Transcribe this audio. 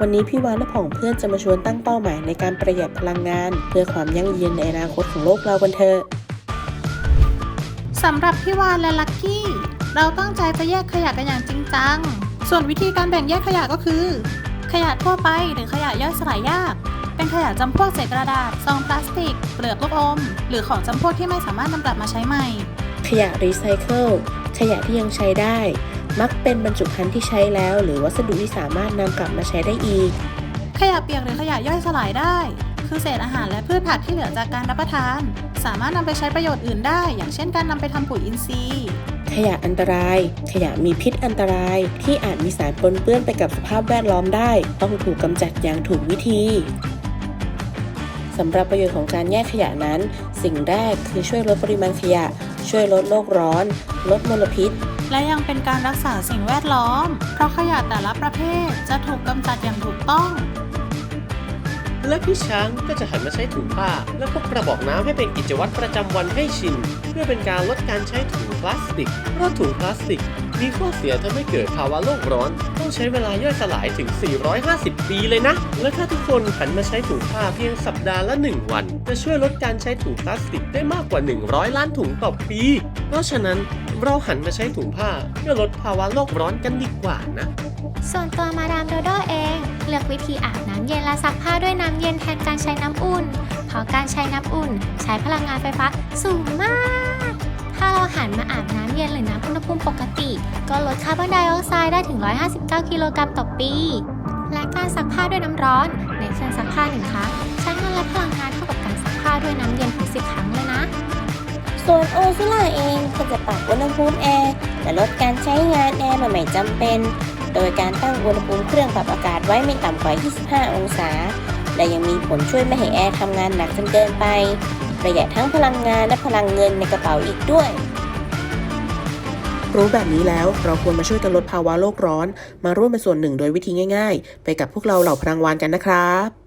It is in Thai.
วันนี้พี่วานและผองเพื่อนจะมาชวนตั้งเป้าหมายในการประหยัดพลังงาน เพื่อความยั่งยืนในอนาคตของโลกเรากันเถอะสำหรับพี่วานและลักกี้ เราตั้งใจจะแยกขยะกันอย่างจริงจัง ส่วนวิธีการแบ่งแยกขยะก็คือ ขยะทั่วไปหรือขยะย่อยสลายยาก เป็นขยะจำพวกเศษกระดาษ ซองพลาสติก เปลือกลูกอม หรือของจำพวกที่ไม่สามารถนำกลับมาใช้ใหม่ ขยะรีไซเคิลขยะที่ยังใช้ได้ มักเป็นบรรจุภัณฑ์ที่ใช้แล้ว หรือวัสดุที่สามารถนำกลับมาใช้ได้อีก ขยะเปียกหรือขยะย่อยสลายได้ คือเศษอาหารและพืชผักที่เหลือจากการรับประทาน สามารถนำไปใช้ประโยชน์อื่นได้ อย่างเช่นการนำไปทำปุ๋ยอินทรีย์ขยะอันตราย ขยะมีพิษอันตราย ที่อาจมีสารปนเปื้อนไปกับสภาพแวดล้อมได้ ต้องถูกกำจัดอย่างถูกวิธีสำหรับประโยชน์ของการแยกขยะนั้น สิ่งแรกคือช่วยลดปริมาณขยะ ช่วยลดโลกร้อน ลดมลพิษ และยังเป็นการรักษาสิ่งแวดล้อม เพราะขยะแต่ละประเภทจะถูกกำจัดอย่างถูกต้องและพี่ช้างก็จะหันมาใช้ถุงผ้า และพกกระบอกน้ำให้เป็นกิจวัตรประจำวันให้ชิน เพื่อเป็นการลดการใช้ถุงพลาสติก เพราะถุงพลาสติก มีข้อเสียทำให้เกิดภาวะโลกร้อน ต้องใช้เวลาย่อยสลายถึง 450 ปีเลยนะ และถ้าทุกคนหันมาใช้ถุงผ้าเพียงสัปดาห์ละ 1 วัน จะช่วยลดการใช้ถุงพลาสติกได้มากกว่า 100 ล้านถุงต่อปี เพราะฉะนั้น เราหันมาใช้ถุงผ้าเพื่อลดภาวะโลกร้อนกันดีกว่านะ ส่วนตัวมาดามโดโดเอง เลือกวิธีอาบน้ำเย็นและซักผ้าด้วยน้ำเย็นแทนการใช้น้ำอุ่น เพราะการใช้น้ำอุ่น ใช้พลังงานไฟฟ้าสูงมาก ถ้าเราหันมาอาบน้ำเย็นหรือน้ำอุณหภูมิปกติ ก็ลดคาร์บอนไดออกไซด์ได้ถึง 159 กิโลกรัมต่อปี และการซักผ้าด้วยน้ำร้อนในเครื่องซักผ้าหนึ่งครั้งใช้เงินละ ส่วนโอซูล่าเองก็จะปรับอุณหภูมิแอร์และลดการใช้งานแอร์มาไม่จำเป็น โดยการตั้งอุณหภูมิเครื่องปรับอากาศไว้ไม่ต่ำกว่า 25 องศา และยังมีผลช่วยไม่ให้แอร์ทำงานหนักจนเกินไป ประหยัดทั้งพลังงานและพลังเงินในกระเป๋าอีกด้วยรู้แบบนี้แล้วเราควรมาช่วยกันลดภาวะโลกร้อน มาร่วมเป็นส่วนหนึ่งโดยวิธีง่าย ๆ ไปกับพวกเราเหล่าพลังวานกันนะครับ